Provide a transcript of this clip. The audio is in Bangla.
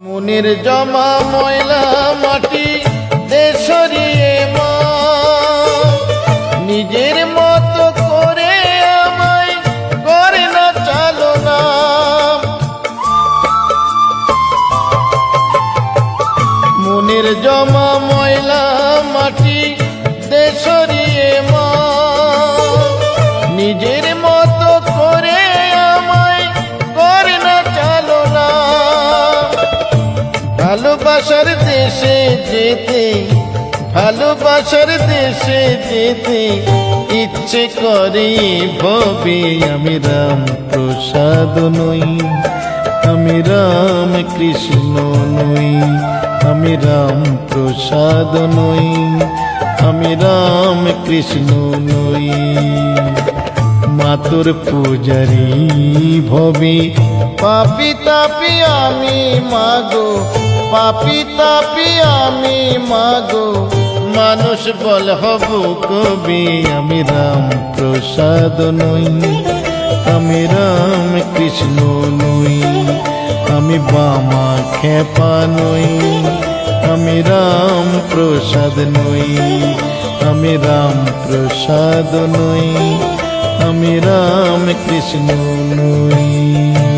মনের জমা ময়লা মাটি দেশরিয়ে মা। নিজের মতো করে আমায় করে না, চালো না। মনের জমা ময়লা মাটি ভালোবাসার দেশে যেতে, ভালোবাসার দেশে যেতে ইচ্ছে করে ভবে। আমি রাম প্রসাদ নই, আমি রাম কৃষ্ণ নই, আমি রাম প্রসাদ নই, আমি রাম কৃষ্ণ নই মাতুর পূজারি ভবি। পাপি তাপি আমি মাগো পাপি তাপি আমি মাগো। মানুষ বল হব কবি, আমি রাম প্রসাদ নই। আমি রাম কৃষ্ণ নই। আমি বামা খেপা নই। আমি রাম প্রসাদ নই। আমি রাম প্রসাদ নই। আমি রাম কৃষ্ণ নই।